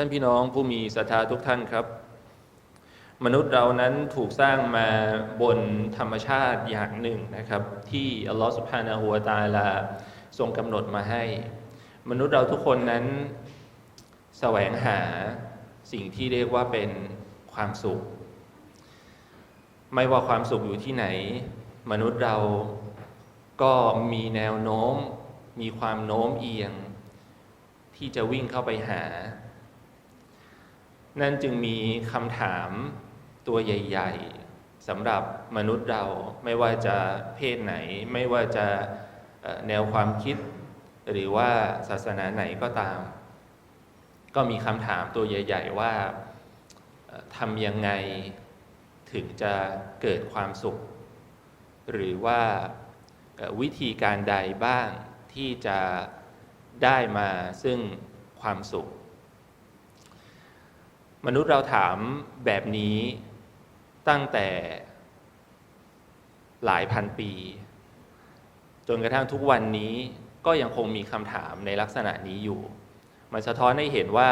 ท่านพี่น้องผู้มีศรัทธาทุกท่านครับ มนุษย์เรานั้นถูกสร้างมาบนธรรมชาติอย่างหนึ่งนะครับ ที่อัลลอฮฺสุบฮานาหัวตาลาทรงกำหนดมาให้ มนุษย์เราทุกคนนั้นแสวงหาสิ่งที่เรียกว่าเป็นความสุข ไม่ว่าความสุขอยู่ที่ไหน มนุษย์เราก็มีแนวโน้ม มีความโน้มเอียง ที่จะวิ่งเข้าไปหา นั่นจึงมีคำถามตัวใหญ่ ๆสำหรับมนุษย์เราไม่ว่าจะเพศไหน ไม่ว่าจะแนวความคิด หรือว่าศาสนาไหนก็ตาม ก็มีคำถามตัวใหญ่ ๆ ว่าทำยังไงถึงจะเกิดความสุข หรือว่าวิธีการใดบ้างที่จะได้มาซึ่งความสุข มนุษย์เราถามแบบนี้ตั้งแต่หลายพันปี จนกระทั่งทุกวันนี้ก็ยังคงมีคำถามในลักษณะนี้อยู่ มันสะท้อนให้เห็นว่า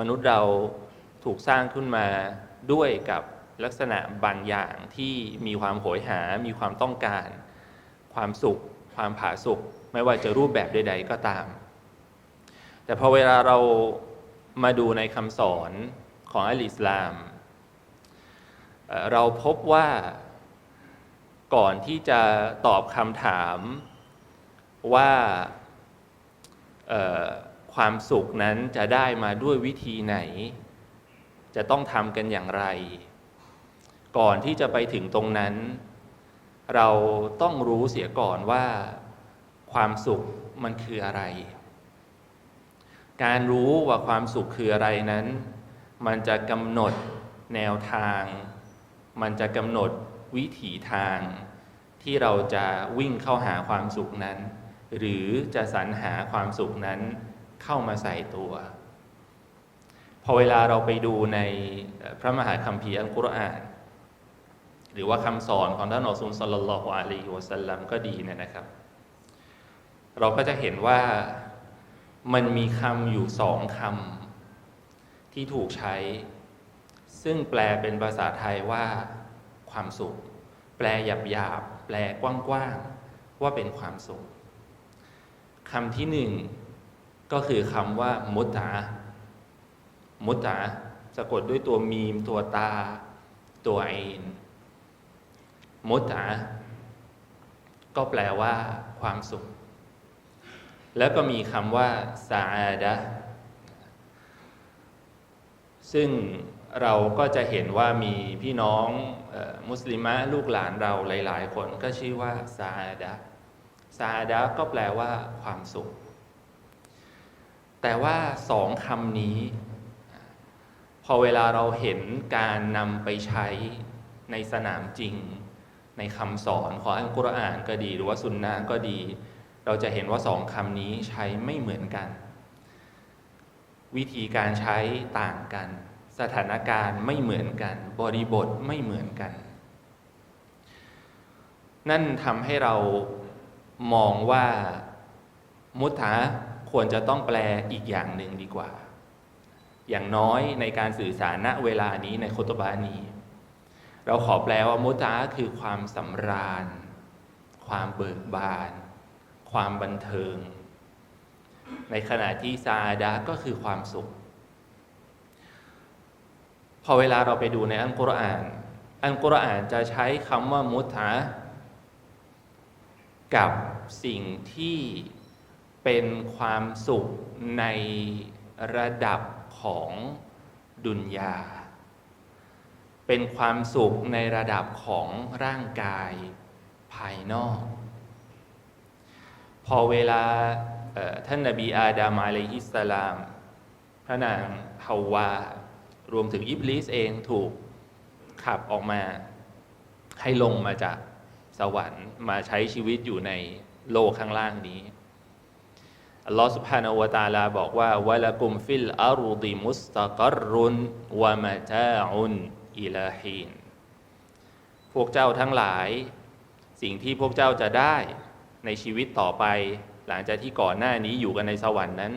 มนุษย์เราถูกสร้างขึ้นมาด้วยกับลักษณะบางอย่างที่มีความโหยหา มีความต้องการ ความสุข ความผาสุกไม่ว่าจะรูปแบบใด ๆ ก็ตาม แต่พอเวลาเรามาดูในคำสอน ของอัลอิสลาม เราพบว่าก่อนที่จะตอบคำถามว่าความสุขนั้นจะได้มาด้วยวิธีไหน จะต้องทำกันอย่างไร ก่อนที่จะไปถึงตรงนั้น เราต้องรู้เสียก่อนว่าความสุขมันคืออะไร การรู้ว่าความสุขคืออะไรนั้น มันจะกำหนดแนวทาง มันจะกำหนดวิถีทาง ที่เราจะวิ่งเข้าหาความสุขนั้น หรือจะสรรหาความสุขนั้นเข้ามาใส่ตัว พอเวลาเราไปดูในพระมหาคัมภีร์อัลกุรอาน หรือว่าคำสอนของท่านอัลลอฮฺสัลลัลลอฮุอะลัยฮิวะสัลลัมก็ดีเนี่ยนะครับ เราก็จะเห็นว่ามันมีคำอยู่สองคำ ที่ถูกใช้ ซึ่งแปลเป็นภาษาไทยว่า ความสุข แปลหยาบหยาบแปลกว้างๆว่าเป็นความสุขคำที่หนึ่งก็คือคำว่ามุตตามุตตาสะกดด้วยตัวมีม ตัวตา ตัวไอนมุตตาก็แปลว่า ความสุข แล้วก็มีคำว่าซาอาดะ ซึ่งเราก็จะเห็นว่ามีพี่น้องมุสลิมะลูกหลานเราหลาย ๆ คนก็ชื่อว่าซาดะซาอาดะก็แปลว่าความสุข แต่ว่าสองคำนี้ พอเวลาเราเห็นการนำไปใช้ในสนามจริง ในคำสอนของอัลกุรอานก็ดี หรือว่าสุนนะก็ดี เราจะเห็นว่าสองคำนี้ใช้ไม่เหมือนกัน วิธีการใช้ต่างกัน สถานการณ์ไม่เหมือนกัน บริบทไม่เหมือนกัน นั่นทำให้เรามองว่ามุตาควรจะต้องแปลอีกอย่างหนึ่งดีกว่า อย่างน้อยในการสื่อสารณเวลานี้ในโคตบานีเราขอแปลว่ามุตาคือความสำราญ ความเบิกบาน ความบันเทิง ในขณะที่ซาดาก็คือความสุข พอเวลาเราไปดูในอัลกุรอาน อัลกุรอานจะใช้คำว่ามุตะกับสิ่งที่เป็นความสุขในระดับของดุนยา เป็นความสุขในระดับของร่างกายภายนอก พอเวลา ท่านนบีอาดามอะลัฮิสสลาม พระนางฮาวา รวมถึงอิบลิสเองถูกขับออกมาให้ลงมาจากสวรรค์มาใช้ชีวิตอยู่ในโลกข้างล่างนี้อัลลอฮ์สุบฮานาวตาลาบอกว่าวะละกุมฟิลอารุดิมุสตะกรุนวะมาตาอุนอิลาฮีนพวกเจ้าทั้งหลาย สิ่งที่พวกเจ้าจะได้ในชีวิตต่อไป หลังจากที่ก่อนหน้านี้อยู่กันในสวรรค์นั้น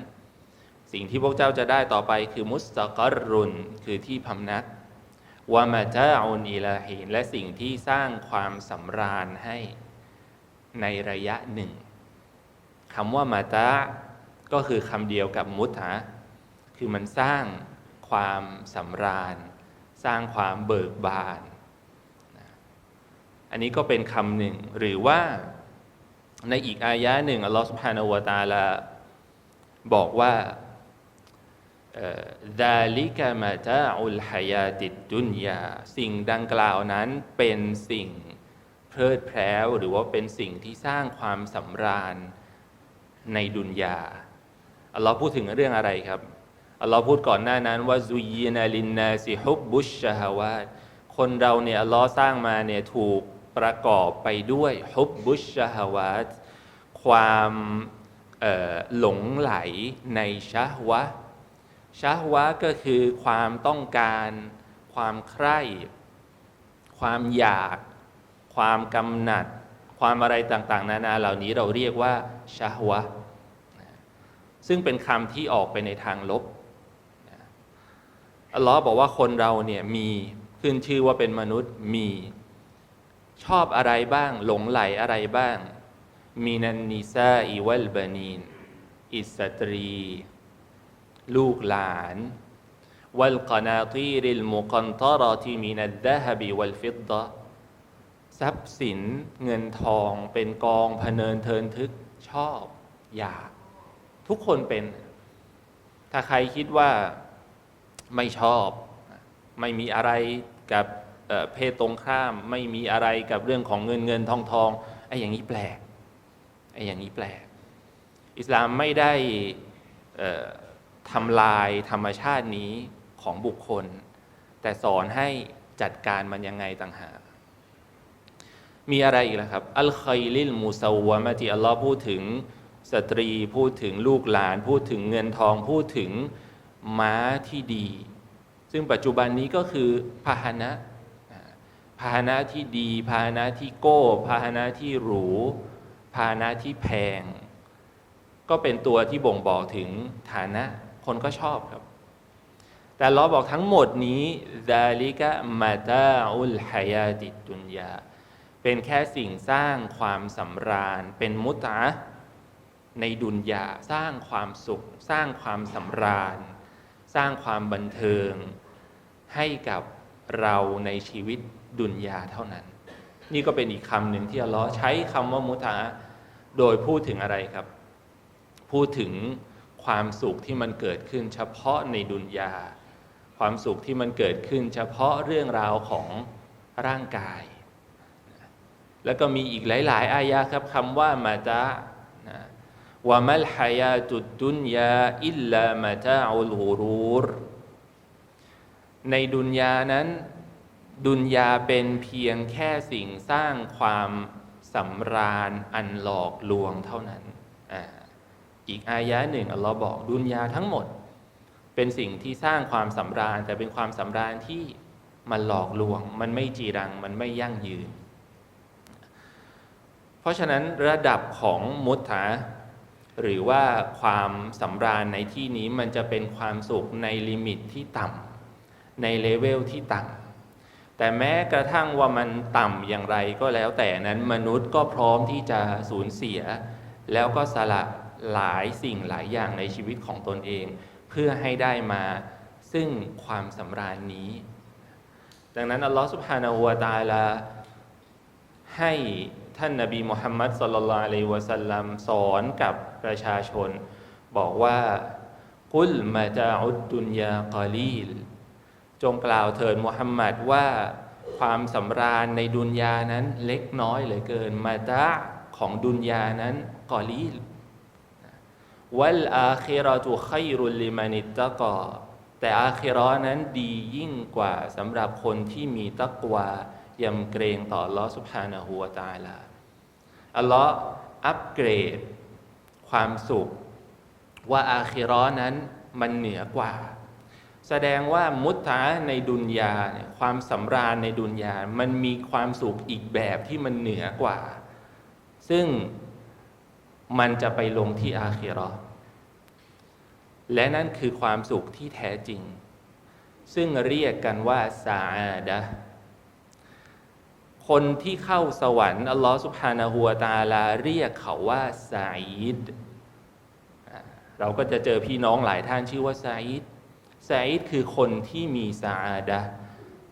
สิ่งที่พวกเจ้าจะได้ต่อไปคือมุสตะกรุนคือที่พำนักวามาจาอุนอิลาฮีนและสิ่งที่สร้างความสำราญให้ในระยะหนึ่งคำว่ามาตาก็คือคำเดียวกับมุตะคือมันสร้างความสำราญ สร้างความเบิกบาน อันนี้ก็เป็นคำหนึ่งหรือว่า ในอีกอายะหนึ่งอัลลอฮฺสุบฮานาวะตาลาบอกว่าดาลิกามาตาอุลฮายาติดดุนยาสิ่งดังกล่าวนั้นเป็นสิ่งเพลิดเพลิหรือว่าเป็นสิ่งที่สร้างความสำราญในดุนยาอัลลอฮ์พูดถึงเรื่องอะไรครับอัลลอฮ์พูดก่อนหน้านั้นว่าซุยีนาลินนาซิฮุบบุชชะฮาวาตคนเราเนี่ยอัลลอฮ์สร้างมาเนี่ยถูก ประกอบไปด้วยฮุบบุชชฮาวาตความหลงไหลในชะวะชะวะก็คือความต้องการ ความใคร่ ความอยาก ความกำหนัด ความอะไรต่างๆ นานาเหล่านี้เราเรียกว่าชะวะซึ่งเป็นคำที่ออกไปในทางลบอัลลอฮ์บอกว่าคนเราเนี่ยมีขึ้นชื่อว่าเป็นมนุษย์มี ชอบอะไรบ้าง หลงไหลอะไรบ้างมีนันนิซาอิวัลบานีน อิสตรี ลูกหลาน วัลกนาตีริลมุกันตารที่มีนัดดะฮบิวัลฟิดดะทรัพย์สินเงินทองเป็นกองพเนินเทินทึกชอบอยาก ทุกคนเป็น ถ้าใครคิดว่าไม่ชอบ ไม่มีอะไรกับ เพศตรงข้ามไม่มีอะไรกับเรื่องของเงินเงินทองทองไอ้อย่างนี้แปลกไอ้อย่างนี้แปลก อิสลามไม่ได้ทำลายธรรมชาตินี้ของบุคคล แต่สอนให้จัดการมันยังไงต่างหากมีอะไรอีกล่ะครับอัลคอยลิลมูซาวะมาที่อัลลอฮ์พูดถึงสตรีพูดถึงลูกหลาน พูดถึงเงินทองพูดถึงม้าที่ดี ซึ่งปัจจุบันนี้ก็คือพาหนะ พาหนะที่ดี พาหนะที่โก้ พาหนะที่หรู พาหนะที่แพง ก็เป็นตัวที่บ่งบอกถึงฐานะคนก็ชอบครับ แต่เราบอกทั้งหมดนี้ดาลิกะมาตาอุลฮายาติดุนยาเป็นแค่สิ่งสร้างความสำราญ เป็นมุตะในดุนยาสร้างความสุข สร้างความสำราญ สร้างความบันเทิง ให้กับเราในชีวิต ดุนยาเท่านั้น นี่ก็เป็นอีกคำหนึ่งที่อัลลอฮ์ใช้คำว่ามุตะโดยพูดถึงอะไรครับ พูดถึงความสุขที่มันเกิดขึ้นเฉพาะในดุนยา ความสุขที่มันเกิดขึ้นเฉพาะเรื่องราวของร่างกาย แล้วก็มีอีกหลาย ๆ อายะครับคำว่ามาจาวะมัลฮายาตุดดุนยาอิลลามาตาอุลฮูรูรในดุนยานั้น ดุนยาเป็นเพียงแค่สิ่งสร้างความสำราญอันหลอกลวงเท่านั้นออีกอายะหนึ่งอัลลอฮ์บอกดุนยาทั้งหมด เป็นสิ่งที่สร้างความสำราญ แต่เป็นความสำราญที่มันหลอกลวง มันไม่จีรัง มันไม่ยั่งยืน เพราะฉะนั้นระดับของมุตตะหรือว่าความสำราญในที่นี้มันจะเป็นความสุขในลิมิตที่ต่ำในเลเวลที่ต่ำ แต่แม้กระทั่งว่ามันต่ำอย่างไรก็แล้วแต่นั้นมนุษย์ก็พร้อมที่จะสูญเสีย แล้วก็สละหลายสิ่งหลายอย่างในชีวิตของตนเอง เพื่อให้ได้มาซึ่งความสำราญนี้ ดังนั้นอัลลอฮฺสุบฮานาหัวตาลาให้ท่านนาบีมุฮัมมัดสุลลัลอะลัยวะสัลลัมสอนกับประชาชน บอกว่ากุลมาจาอุดดุนยากาลีล จงกล่าวเถิดมุฮัมมัดว่าความสำราญในดุนยานั้นเล็กน้อยเหลือเกิน มาตะของดุนยานั้นกอลีลวัลอาคิรอตุขัยรุลิมานิตตะกอแต่อาคิรอนั้นดียิ่งกว่าสำหรับคนที่มีตักวายำเกรงต่อลอสุภาณหัวตาลาอัลลอฮ์อัปเกรด ความสุข ว่าอาคิรอนั้นมันเหนือกว่า แสดงว่ามุตตะในดุนยาเนี่ยความสำราญในดุนยา มันมีความสุขอีกแบบที่มันเหนือกว่า ซึ่งมันจะไปลงที่อาคิรอและนั่นคือความสุขที่แท้จริง ซึ่งเรียกกันว่าซาอาดะคนที่เข้าสวรรค์อัลลอฮฺสุบฮานาหัวตาลาเรียกเขาว่าซาอิดเราก็จะเจอพี่น้องหลายท่านชื่อว่าซาอิด ซาอิดคือคนที่มีซาอาดะ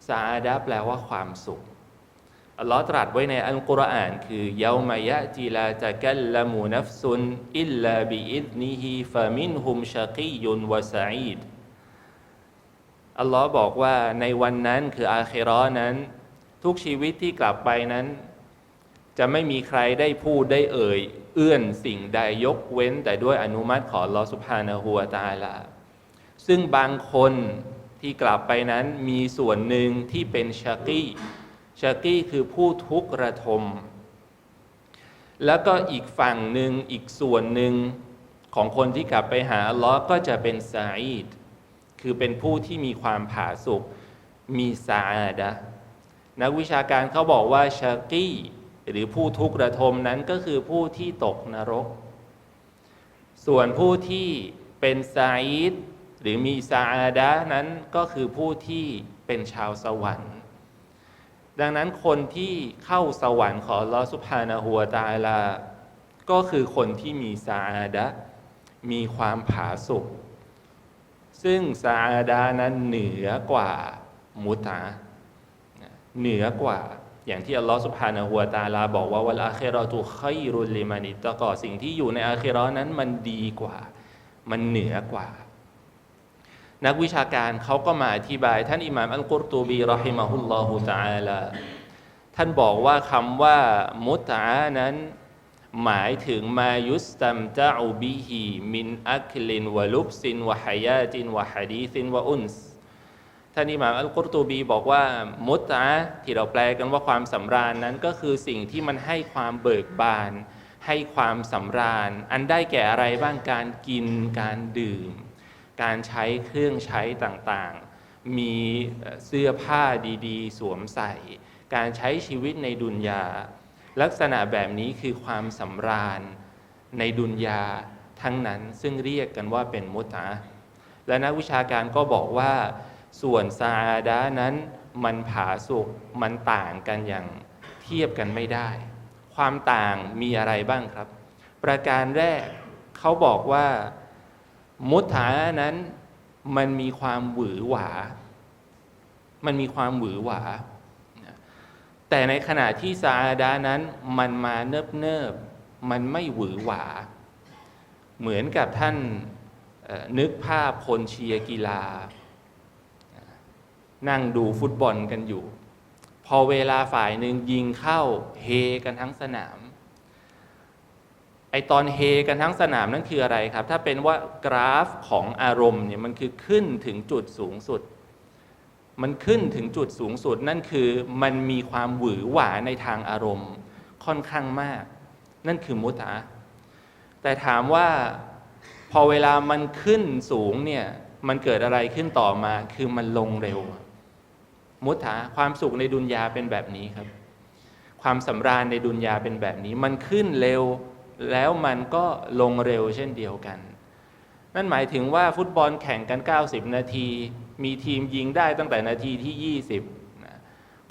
ซาอาดะแปลว่าความสุข อัลลอฮ์ตรัสไว้ในอัลกุรอานคือเยามายะจิลาตะกัลละมูนัฟซุนอิลลาบิอิดนิฮิฟะมินฮุมชะกียุนวะซาอีดอัลลอฮ์บอกว่าในวันนั้นคืออาคิราะห์นั้น ทุกชีวิตที่กลับไปนั้น จะไม่มีใครได้พูดได้เอ่ย เอื้อนสิ่งใดยกเว้นแต่ด้วยอนุมัติของอัลลอฮ์สุบฮานะฮูวตาลา ซึ่งบางคนที่กลับไปนั้นมีส่วนหนึ่งที่เป็นชากี้ชากี้คือผู้ทุกข์ระทม แล้วก็อีกฝั่งหนึ่งอีกส่วนหนึ่งของคนที่กลับไปหาอัลลอฮ์ก็จะเป็นซาอีดคือเป็นผู้ที่มีความผาสุกมีซาอาดะนักวิชาการเขาบอกว่าชากี้หรือผู้ทุกข์ระทมนั้นก็คือผู้ที่ตกนรก ส่วนผู้ที่เป็นซาอีด หรือมีซาอาดะนั้นก็คือผู้ที่เป็นชาวสวรรค์ ดังนั้นคนที่เข้าสวรรค์ของลอสุบฮานะฮูวตาลา ก็คือคนที่มีซาอาดะมีความผาสุกซึ่งซาอาดะนั้นเหนือกว่ามุตะเหนือกว่าอย่างที่อัลลอฮฺสุบฮานะฮูวตาลาบอกว่าวัลอาคิเราตุขัยรุลลิมานิตตะกอสิ่งที่อยู่ในอาคิเรานั้นมันดีกว่า มันเหนือกว่า นักวิชาการเขาก็มาอธิบาย ท่านอิหม่ามอัลกุรตูบีรอฮิมะฮุลลอฮุตะอาลาท่านบอกว่าคำว่ามุตะนั้น หมายถึงมายุสตัมตะอูบิฮีมินอัคลินวะลุบซินวะฮายาตินวะฮะดีซินวะอุนส์ท่านอิหม่ามอัลกุรตูบีบอกว่า มุตะที่เราแปลกันว่าความสำราญนั้นก็คือสิ่งที่มันให้ความเบิกบาน ให้ความสำราญ อันได้แก่อะไรบ้างการกินการดื่ม การใช้เครื่องใช้ต่างๆ มีเสื้อผ้าดีๆ สวมใส่ การใช้ชีวิตในดุนยา ลักษณะแบบนี้คือความสำราญในดุนยาทั้งนั้นซึ่งเรียกกันว่าเป็นมุตะและนักวิชาการก็บอกว่า ส่วนซาอาดะห์นั้นมันผาสุกมันต่างกันอย่างเทียบกันไม่ได้ ความต่างมีอะไรบ้างครับ ประการแรกเขาบอกว่า มุตานั้นมันมีความหวือหวา มันมีความหวือหวา แต่ในขณะที่ซาดานั้นมันมาเนิบเนิบมันไม่หวือหวา เหมือนกับท่านนึกภาพคนเชียร์กีฬา นั่งดูฟุตบอลกันอยู่ พอเวลาฝ่ายหนึ่งยิงเข้าเฮกันทั้งสนาม ไอตอนเฮกันทั้งสนามนั่นคืออะไรครับ ถ้าเป็นว่ากราฟของอารมณ์เนี่ยมันคือขึ้นถึงจุดสูงสุด มันขึ้นถึงจุดสูงสุดนั่นคือมันมีความหวือหวาในทางอารมณ์ค่อนข้างมาก นั่นคือมุตะแต่ถามว่าพอเวลามันขึ้นสูงเนี่ยมันเกิดอะไรขึ้นต่อมาคือมันลงเร็ว มุตะความสุขในดุนยาเป็นแบบนี้ครับ ความสำราญในดุนยาเป็นแบบนี้ มันขึ้นเร็ว แล้วมันก็ลงเร็วเช่นเดียวกัน นั่นหมายถึงว่าฟุตบอลแข่งกัน 90 นาที มีทีมยิงได้ตั้งแต่นาทีที่ 20นะ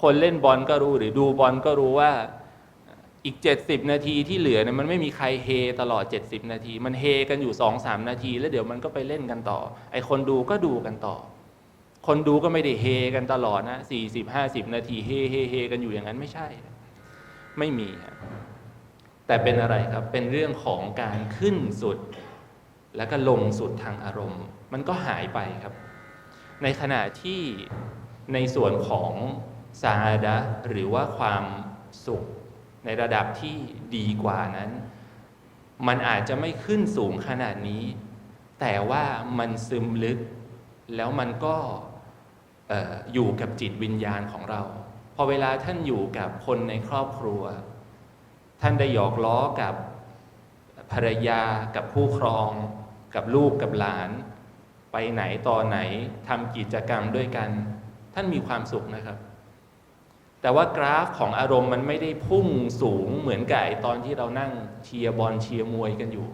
คนเล่นบอลก็รู้หรือดูบอลก็รู้ว่าอีก 70 นาทีที่เหลือเนี่ยมันไม่มีใครเฮตลอด 70 นาที มันเฮกันอยู่ 2-3 นาที แล้วเดี๋ยวมันก็ไปเล่นกันต่อ ไอคนดูก็ดูกันต่อ คนดูก็ไม่ได้เฮกันตลอดนะ40 50 นาทีเฮเฮเฮกันอยู่อย่างนั้นไม่ใช่ ไม่มีครับ แต่เป็นอะไรครับ เป็นเรื่องของการขึ้นสุด แล้วก็ลงสุดทางอารมณ์ มันก็หายไปครับ ในขณะที่ในส่วนของซาอาดะหรือว่าความสุขในระดับที่ดีกว่านั้น มันอาจจะไม่ขึ้นสูงขนาดนี้ แต่ว่ามันซึมลึก แล้วมันก็เอ่ออยู่กับจิตวิญญาณของเรา พอเวลาท่านอยู่กับคนในครอบครัว ท่านได้หยอกล้อกับภรรยากับผู้ครอง กับลูกกับหลาน ไปไหนต่อไหนทำกิจกรรมด้วยกัน ท่านมีความสุขนะครับ แต่ว่ากราฟของอารมณ์มันไม่ได้พุ่งสูงเหมือนกับตอนที่เรานั่งเชียร์บอลเชียร์มวยกันอยู่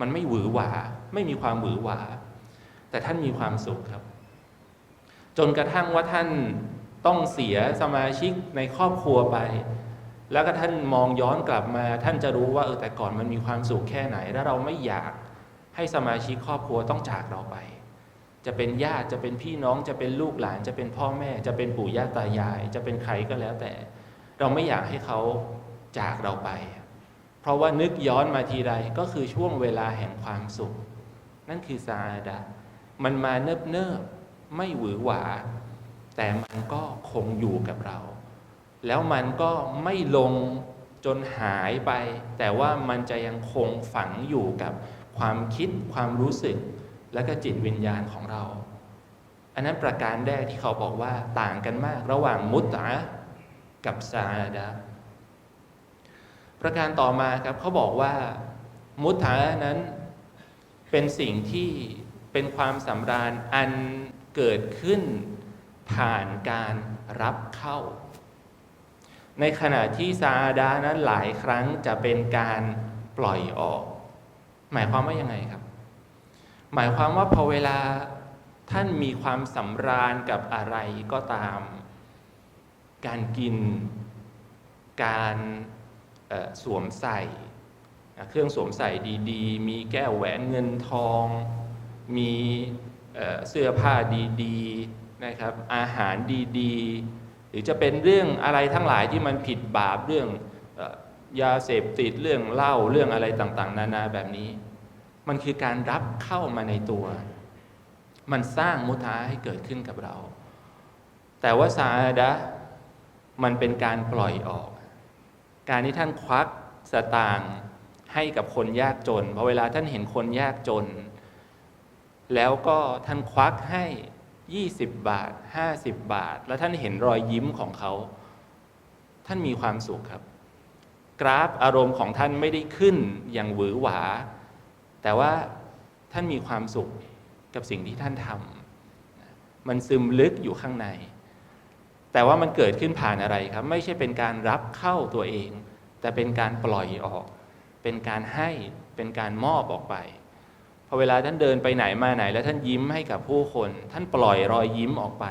มันไม่หวือหวา ไม่มีความหวือหวา แต่ท่านมีความสุขครับ จนกระทั่งว่าท่านต้องเสียสมาชิกในครอบครัวไป แล้วก็ท่านมองย้อนกลับมา ท่านจะรู้ว่าเออแต่ก่อนมันมีความสุขแค่ไหน แล้วเราไม่อยากให้สมาชิกครอบครัวต้องจากเราไป จะเป็นญาติจะเป็นพี่น้องจะเป็นลูกหลาน จะเป็นพ่อแม่ จะเป็นปู่ย่าตายาย จะเป็นใครก็แล้วแต่ เราไม่อยากให้เขาจากเราไป เพราะว่านึกย้อนมาทีไรก็คือช่วงเวลาแห่งความสุข นั่นคือซาอาดะมันมาเนิบเนิบๆไม่หวือหวา แต่มันก็คงอยู่กับเรา แล้วมันก็ไม่ลงจนหายไป แต่ว่ามันจะยังคงฝังอยู่กับความคิดความรู้สึก และก็จิตวิญญาณของเรา อันนั้นประการแรกที่เขาบอกว่าต่างกันมากระหว่างมุตตะกับซาอาดะประการต่อมาครับเขาบอกว่ามุตตะนั้นเป็นสิ่งที่เป็นความสำราญอันเกิดขึ้นผ่านการรับเข้า ในขณะที่ซาอาดานั้นหลายครั้งจะเป็นการปล่อยออก หมายความว่ายังไงครับ หมายความว่าพอเวลาท่านมีความสำราญกับอะไรก็ตาม การกิน การสวมใส่ เครื่องสวมใส่ดีๆ มีแก้วแหวนเงินทอง มีเอ่อเสื้อผ้าดีๆนะครับ อาหารดีๆ รือจะเป็นเรื่องอะไรทั้งหลายที่มันผิดบาปเรื่องยาเสพติดเรื่องเหล้าเรื่องอะไรต่าง ๆ นานาแบบนี้ มันคือการรับเข้ามาในตัว มันสร้างมุทาให้เกิดขึ้นกับเรา แต่ว่าซาอาดะมันเป็นการปล่อยออก การที่ท่านควักสตางค์ให้กับคนยากจนพอเวลาท่านเห็นคนยากจน แล้วก็ท่านควักให้ 20 บาท 50 บาท แล้วท่านเห็นรอยยิ้มของเขา ท่านมีความสุขครับ กราฟอารมณ์ของท่านไม่ได้ขึ้นอย่างหวือหวา แต่ว่าท่านมีความสุขกับสิ่งที่ท่านทำมันซึมลึกอยู่ข้างใน แต่ว่ามันเกิดขึ้นผ่านอะไรครับ ไม่ใช่เป็นการรับเข้าตัวเอง แต่เป็นการปล่อยออก เป็นการให้เป็นการมอบออกไป อเวลาท่านเดินไปไหนมาไหน แล้วท่านยิ้มให้กับผู้คน ท่านปล่อยรอยยิ้มออกไป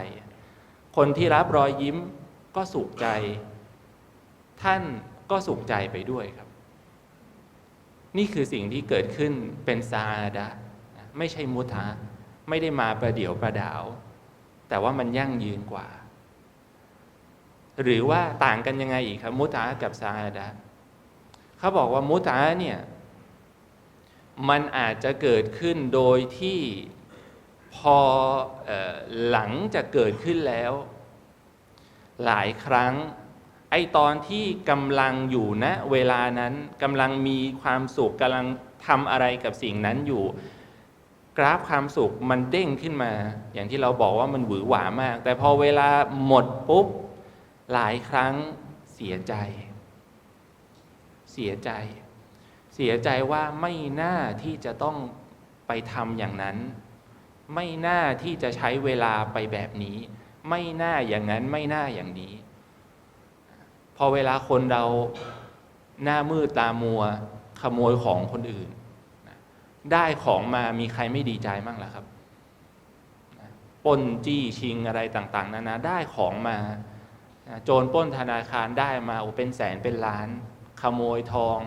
คนที่รับรอยยิ้มก็สุขใจ ท่านก็สุขใจไปด้วยครับ นี่คือสิ่งที่เกิดขึ้นเป็นซาอาดะไม่ใช่มุทะไม่ได้มาประเดี๋ยวประดาว แต่ว่ามันยั่งยืนกว่า หรือว่าต่างกันยังไงอีกครับ มุตะกับซาอาดะเขาบอกว่ามุตะเนี่ย มันอาจจะเกิดขึ้นโดยที่พอออหลังจากเกิดขึ้นแล้ว หลายครั้ง ไอตอนที่กำลังอยู่ณนะเวลานั้นกำลังมีความสุขกำลังทำอะไรกับสิ่งนั้นอยู่ กราฟความสุขมันเด้งขึ้นมา อย่างที่เราบอกว่ามันหวือหวามาก แต่พอเวลาหมดปุ๊บ หลายครั้งเสียใจ เสียใจ เสียใจว่าไม่น่าที่จะต้องไปทำอย่างนั้น ไม่น่าที่จะใช้เวลาไปแบบนี้ ไม่น่าอย่างนั้นไม่น่าอย่างนี้ พอเวลาคนเราหน้ามืดตามัว ขโมยของคนอื่น ได้ของมามีใครไม่ดีใจมั่งล่ะครับปล้นจี้ชิงอะไรต่าง ๆนานาได้ของมา โจรปล้นธนาคารได้มาโอ้เป็นแสนเป็นล้าน ขโมยทอง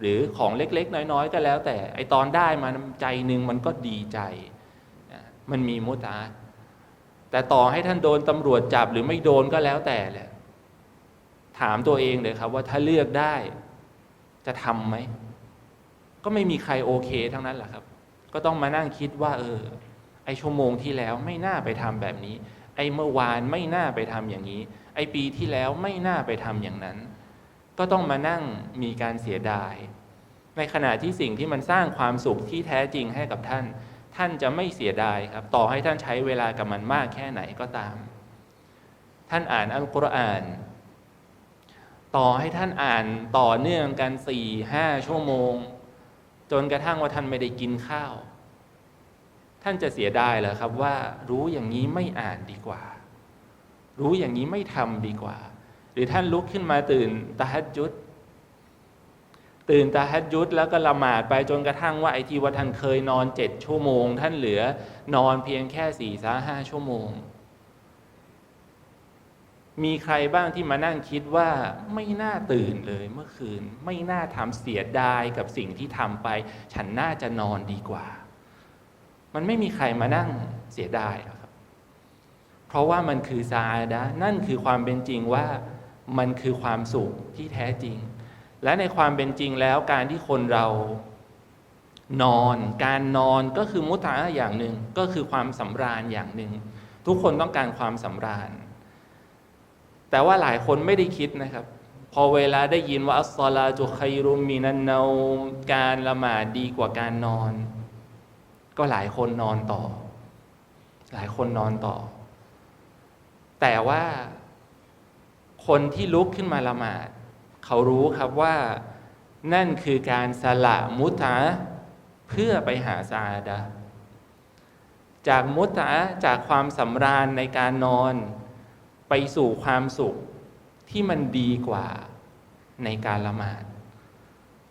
หรือของเล็กๆ น้อย ๆ ก็แล้ว แต่ไอตอนได้มาใจหนึ่งมันก็ดีใจ มันมีมุตาแต่ต่อให้ท่านโดนตำรวจจับหรือไม่โดนก็แล้วแต่แหละถามตัวเองเลยครับ ว่าถ้าเลือกได้ จะทำไหม ก็ไม่มีใครโอเคทั้งนั้นแหละครับ ก็ต้องมานั่งคิดว่า เออ ไอชั่วโมงที่แล้วไม่น่าไปทำแบบนี้ ไอเมื่อวานไม่น่าไปทำอย่างนี้ ไอปีที่แล้วไม่น่าไปทำอย่างนั้น ก็ต้องมานั่งมีการเสียดาย ในขณะที่สิ่งที่มันสร้างความสุขที่แท้จริงให้กับท่าน ท่านจะไม่เสียดายครับ ต่อให้ท่านใช้เวลากับมันมากแค่ไหนก็ตาม ท่านอ่านอัลกุรอาน ต่อให้ท่านอ่านต่อเนื่องกันสี่ห้าชั่วโมง จนกระทั่งว่าท่านไม่ได้กินข้าว ท่านจะเสียดายเหรอครับว่ารู้อย่างนี้ไม่อ่านดีกว่า รู้อย่างนี้ไม่ทำดีกว่า หรือท่านลุกขึ้นมาตื่นตะฮัดจุดตื่นตาฮัดยุดแล้วก็ละหมาดไปจนกระทั่งว่าไอทีว่าท่านเคยนอนเจ็ดชั่วโมง ท่านเหลือนอนเพียงแค่สี่สาห้าชั่วโมง มีใครบ้างที่มานั่งคิดว่าไม่น่าตื่นเลยเมื่อคืน ไม่น่าทำเสียดายกับสิ่งที่ทำไป ฉันน่าจะนอนดีกว่า มันไม่มีใครมานั่งเสียดายหรอกครับ เพราะว่ามันคือซาอาดะนั่นคือความเป็นจริงว่า มันคือความสุขที่แท้จริง และในความเป็นจริงแล้วการที่คนเรานอน การนอนก็คือมุตาอย่างหนึ่งก็คือความสำราญอย่างหนึ่ง ทุกคนต้องการความสำราญ แต่ว่าหลายคนไม่ได้คิดนะครับ พอเวลาได้ยินว่าอัสซาลาจุคัยรุมมินันเนาการละหมาดดีกว่าการนอน ก็หลายคนนอนต่อ หลายคนนอนต่อ แต่ว่า คนที่ลุกขึ้นมาละหมาด เขารู้ครับว่านั่นคือการสละมุตะเพื่อไปหาซาอาดะจากมุตะจากความสำราญในการนอน ไปสู่ความสุขที่มันดีกว่าในการละหมาด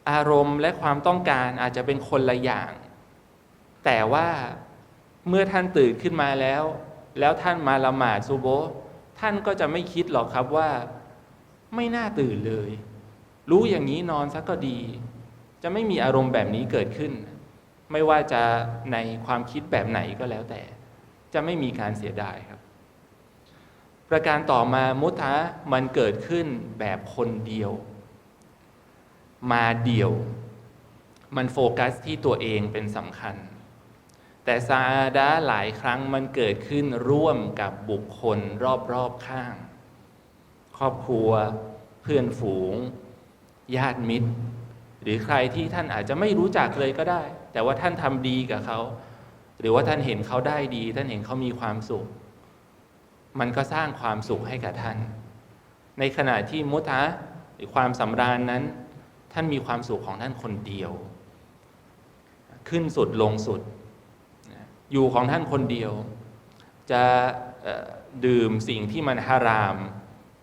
อารมณ์และความต้องการอาจจะเป็นคนละอย่าง แต่ว่าเมื่อท่านตื่นขึ้นมาแล้ว แล้วท่านมาละหมาดซูโบ ท่านก็จะไม่คิดหรอกครับว่าไม่น่าตื่นเลย รู้อย่างนี้นอนซะก็ดี จะไม่มีอารมณ์แบบนี้เกิดขึ้น ไม่ว่าจะในความคิดแบบไหนก็แล้วแต่ จะไม่มีการเสียดายครับ ประการต่อมามุทะมันเกิดขึ้นแบบคนเดียว มาเดียว มันโฟกัสที่ตัวเองเป็นสำคัญ แต่ซาอาหลายครั้งมันเกิดขึ้นร่วมกับบุคคลรอบๆข้าง ครอบครัว เพื่อนฝูง ญาติมิตร หรือใครที่ท่านอาจจะไม่รู้จักเลยก็ได้ แต่ว่าท่านทำดีกับเขา หรือว่าท่านเห็นเขาได้ดี ท่านเห็นเขามีความสุข มันก็สร้างความสุขให้กับท่าน ในขณะที่มุทะหรือความสำราญนั้น ท่านมีความสุขของท่านคนเดียว ขึ้นสุดลงสุด อยู่ของท่านคนเดียว จะดื่มสิ่งที่มันฮาราม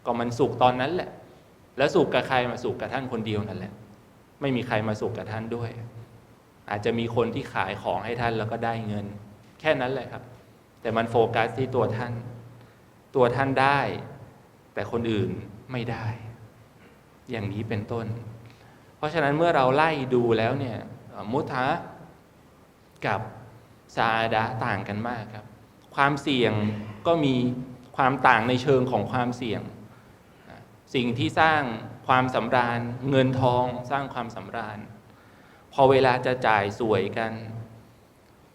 ก็มันสุขตอนนั้นแหละ แล้วสุขกับใครมาสุขกับท่านคนเดียวนั่นแหละ ไม่มีใครมาสุขกับท่านด้วย อาจจะมีคนที่ขายของให้ท่านแล้วก็ได้เงิน แค่นั้นแหละครับ แต่มันโฟกัสที่ตัวท่าน ตัวท่านได้ แต่คนอื่นไม่ได้ อย่างนี้เป็นต้น เพราะฉะนั้นเมื่อเราไล่ดูแล้วเนี่ยมุทะกับ ซาดะต่างกันมากครับ ความเสี่ยงก็มีความต่างในเชิงของความเสี่ยง สิ่งที่สร้างความสำราญ เงินทองสร้างความสำราญ พอเวลาจะจ่ายสวยกัน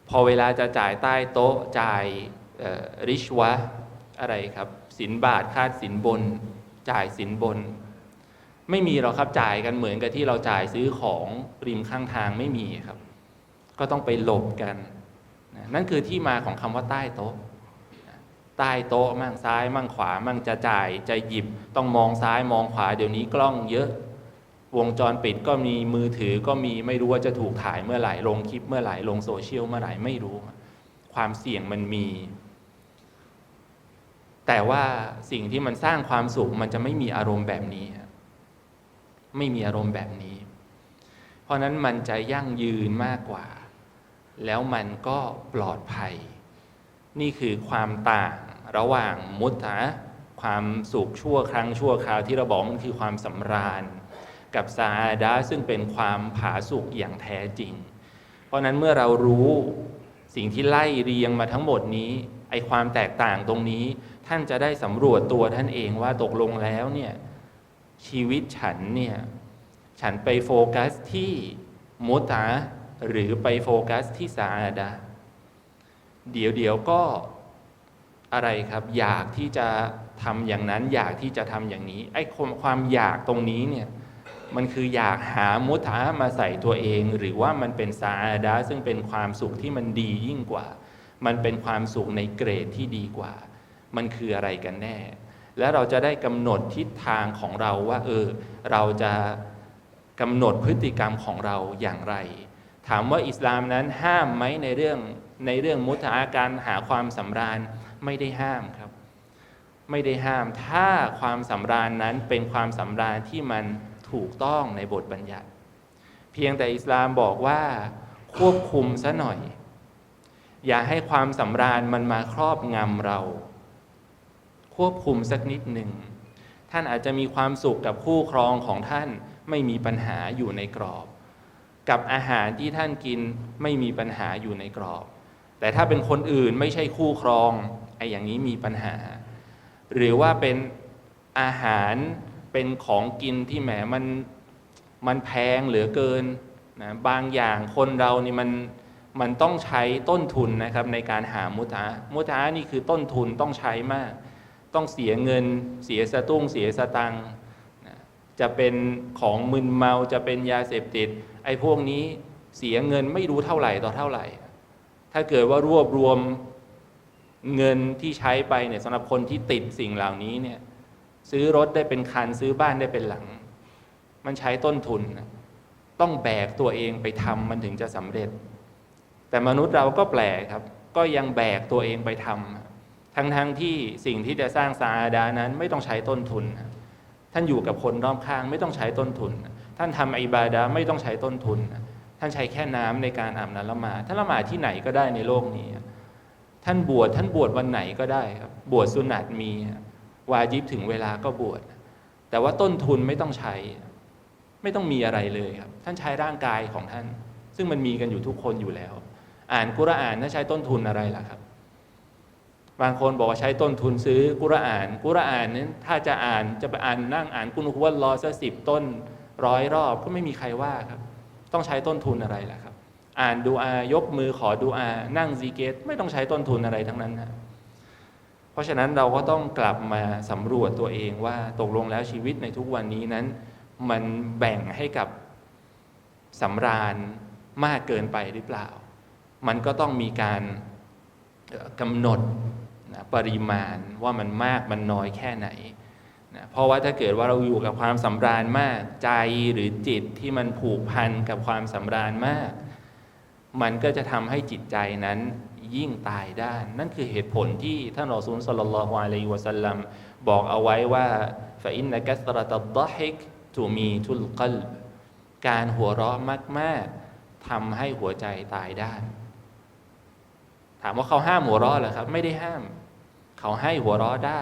พอเวลาจะจ่ายใต้โต๊ะจ่ายริชวะอะไรครับสินบาทคาดสินบน จ่ายสินบน ไม่มีหรอกครับจ่ายกันเหมือนกับที่เราจ่ายซื้อของริมข้างทางไม่มีครับ ก็ต้องไปหลบกัน นั่นคือที่มาของคำว่าใต้โต๊ะใต้โต๊ะมั่งซ้าย มั่งขวา มั่งจะจ่ายจะหยิบ ต้องมองซ้ายมองขวา เดี๋ยวนี้กล้องเยอะ วงจรปิดก็มีมือถือก็มีไม่รู้ว่าจะถูกถ่ายเมื่อไหร่ลงคลิปเมื่อไหร่ลงโซเชียลเมื่อไหร่ไม่รู้ ความเสี่ยงมันมี แต่ว่าสิ่งที่มันสร้างความสุขมันจะไม่มีอารมณ์แบบนี้ ไม่มีอารมณ์แบบนี้ เพราะนั้นมันจะยั่งยืนมากกว่า แล้วมันก็ปลอดภัย นี่คือความต่างระหว่างมุตะความสุขชั่วครั้งชั่วคราวที่เราบอกมันคือความสำราญ กับซาดาซึ่งเป็นความผาสุกอย่างแท้จริง เพราะนั้นเมื่อเรารู้สิ่งที่ไล่เรียงมาทั้งหมดนี้ไอความแตกต่างตรงนี้ ท่านจะได้สำรวจตัวท่านเองว่าตกลงแล้วเนี่ยชีวิตฉันเนี่ยฉันไปโฟกัสที่มุตะ หรือไปโฟกัสที่ซาดาเดี๋ยวเดี๋ยวก็อะไรครับ อยากที่จะทำอย่างนั้น อยากที่จะทำอย่างนี้ไอ้ความอยากตรงนี้เนี่ยมันคืออยากหามุทะมาใส่ตัวเอง หรือว่ามันเป็นซาดาซึ่งเป็นความสุขที่มันดียิ่งกว่า มันเป็นความสุขในเกรดที่ดีกว่า มันคืออะไรกันแน่ และเราจะได้กำหนดทิศทางของเราว่า เออ เราจะกำหนดพฤติกรรมของเราอย่างไร ถามว่าอิสลามนั้นห้ามไหมในเรื่องในเรื่องมุทะการหาความสำราญไม่ได้ห้ามครับ ไม่ได้ห้ามถ้าความสำราญนั้นเป็นความสำราญที่มันถูกต้องในบทบัญญัติ เพียงแต่อิสลามบอกว่าควบคุมซะหน่อย อย่าให้ความสำราญมันมาครอบงำเรา ควบคุมสักนิดหนึ่งท่านอาจจะมีความสุขกับคู่ครองของท่านไม่มีปัญหาอยู่ในกรอบ กับอาหารที่ท่านกินไม่มีปัญหาอยู่ในกรอบ แต่ถ้าเป็นคนอื่นไม่ใช่คู่ครองไอ้อย่างนี้มีปัญหา หรือว่าเป็นอาหารเป็นของกินที่แหมมันมันแพงเหลือเกินนะบางอย่างคนเรานี่มันมันต้องใช้ต้นทุนนะครับในการหามุตามุตานี่คือต้นทุนต้องใช้มาก ต้องเสียเงินเสียสตุ้งเสียสตัง จะเป็นของมึนเมาจะเป็นยาเสพติด ไอ้พวกนี้เสียเงินไม่รู้เท่าไหร่ต่อเท่าไหร่ ถ้าเกิดว่ารวบรวมเงินที่ใช้ไปเนี่ยสำหรับคนที่ติดสิ่งเหล่านี้เนี่ยซื้อรถได้เป็นคันซื้อบ้านได้เป็นหลัง มันใช้ต้นทุนนะต้องแบกตัวเองไปทำมันถึงจะสำเร็จ แต่มนุษย์เราก็แปลกครับ ก็ยังแบกตัวเองไปทำทั้งๆทที่สิ่งที่จะสร้างสาอาดานั้นไม่ต้องใช้ต้นทุน ท่านอยู่กับคนรอบข้างไม่ต้องใช้ต้นทุน ท่านทำอิบาดาไม่ต้องใช้ต้นทุน ท่านใช้แค่น้ำในการอาบน้ำละหมาดท่านละหมาดที่ไหนก็ได้ในโลกนี้ ท่านบวชท่านบวชวันไหนก็ได้ครับบวชสุนัตมีวาจิบถึงเวลาก็บวชแต่ว่าต้นทุนไม่ต้องใช้ ไม่ต้องมีอะไรเลยครับ ท่านใช้ร่างกายของท่าน ซึ่งมันมีกันอยู่ทุกคนอยู่แล้ว อ่านกุรอานท่านใช้ต้นทุนอะไรล่ะครับ บางคนบอกว่าใช้ต้นทุนซื้อกุรอาน กุรอานนั้นถ้าจะอ่านจะไปอ่านนั่งอ่านกุนฮุวัลลอสักสิบต้นร้อยรอบก็ไม่มีใครว่าครับ ต้องใช้ต้นทุนอะไรล่ะครับ อ่านดูอายกมือขอดูอา นั่งซีเกตไม่ต้องใช้ต้นทุนอะไรทั้งนั้นนะเพราะฉะนั้นเราก็ต้องกลับมาสำรวจตัวเองว่าตกลงแล้วชีวิตในทุกวันนี้นั้น มันแบ่งให้กับสำราญมากเกินไปหรือเปล่า มันก็ต้องมีการกำหนด นะปริมาณว่ามันมากมันน้อยแค่ไหนนะเพราะว่าถ้าเกิดว่าเราอยู่กับความสำราญมากใจหรือจิตที่มันผูกพันกับความสำราญมาก มันก็จะทำให้จิตใจนั้นยิ่งตายด้าน นั่นคือเหตุผลที่ท่านรอซูลสัลลัลลอฮุอะลัยฮิวะสัลลัมบอกเอาไว้ว่าฟะอินนักัสรตัดดฮิกทูมีทุลกลการหัวเราะมากๆทำให้หัวใจตายด้าน ถามว่าเขาห้ามหัวเราะเหรอครับ ไม่ได้ห้าม เขาให้หัวเราะได้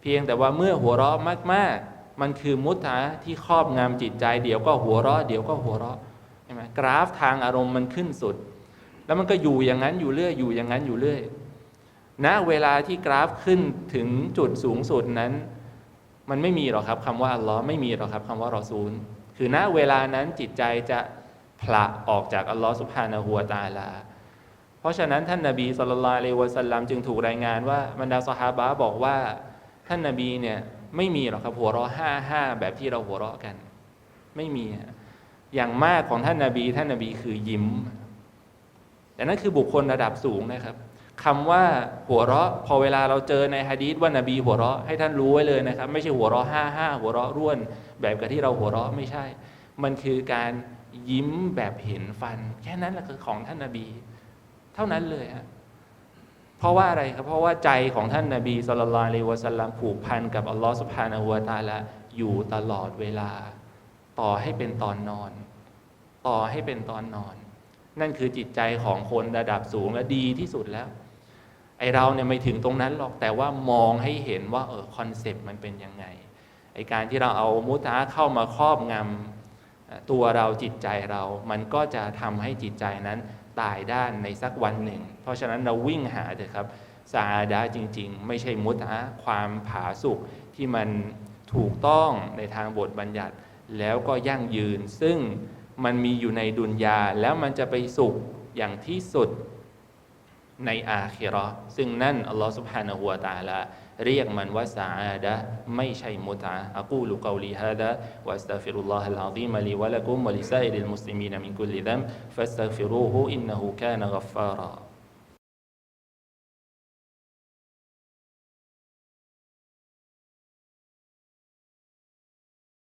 เพียงแต่ว่าเมื่อหัวเราะมากๆ มันคือมุตะที่ครอบงำจิตใจ เดี๋ยวก็หัวเราะเดี๋ยวก็หัวเราะใช่ไหมกราฟทางอารมณ์มันขึ้นสุด แล้วมันก็อยู่อย่างนั้นอยู่เรื่อยอยู่อย่างนั้นอยู่เรื่อยณนะเวลาที่กราฟขึ้นถึงจุดสูงสุดนั้น มันไม่มีหรอกครับคำว่าอัลลอฮ์ไม่มีหรอกครับคำว่ารอซูล คือณเวลานั้นจิตใจจะผละออกจากอัลลอฮ์สุบฮานะฮูวตาลา เพราะฉะนั้นท่านนาบีสุลต่านละเลวะสัลลัมจึงถูกรายงานว่าบรรดาสหาบะบอกว่า ท่านนาบีเนี่ยไม่มีหรอกครับหัวเราะห้าห้าแบบที่เราหัวเราะกัน ไม่มีอย่างมากของท่านนาบี ท่านนาบีคือยิ้ม แต่นั่นคือบุคคลระดับสูงนะครับคำว่าหัวเราะ พอเวลาเราเจอในฮะดีษว่านาบีหัวเราะให้ท่านรู้ไว้เลยนะครับ ไม่ใช่หัวเราะห้าห้าหัวเราะร่วน แบบกับที่เราหัวเราะไม่ใช่ มันคือการยิ้มแบบเห็นฟัน แค่นั้นแหละคือของท่านนาบี ท่านั้นเลยฮะเพราะว่าอะไรครับ เพราะว่าใจของท่านนาบีสุลต่านเลวะสัลลัมผูกพันกับอัลลอฮฺสุบฮานาหัวตาละอยู่ตลอดเวลา ต่อให้เป็นตอนนอน ต่อให้เป็นตอนนอน นั่นคือจิตใจของคนระดับสูงและดีที่สุดแล้ว ไอเราเนี่ยไม่ถึงตรงนั้นหรอกแต่ว่ามองให้เห็นว่าเออคอนเซปต์มันเป็นยังไงไอการที่เราเอามุตาเข้ามาครอบงำตัวเราจิตใจเรา มันก็จะทำให้จิตใจนั้น ตายด้านในสักวันหนึ่ง เพราะฉะนั้นเราวิ่งหาเถอะครับซาดาจริง ๆ ไม่ใช่มุตะความผาสุกที่มันถูกต้องในทางบทบัญญัติ แล้วก็ยั่งยืน ซึ่งมันมีอยู่ในดุนยาแล้วมันจะไปสุขอย่างที่สุดในอาคิรอซึ่งนั่นอัลลอฮฺสุบฮานะฮูวาตาละ เรียกมันว่าซาอาดะไม่ใช่มุตะอักูลุกาลีฮะดะวะสตัฟิรุลลอฮะลอาซีมะลีวะละกุมวะลิซาอิริลมุสลิมีนมินกุลิดัมฟัสตัฟิรูฮูอินนะฮูกานะกัฟฟารา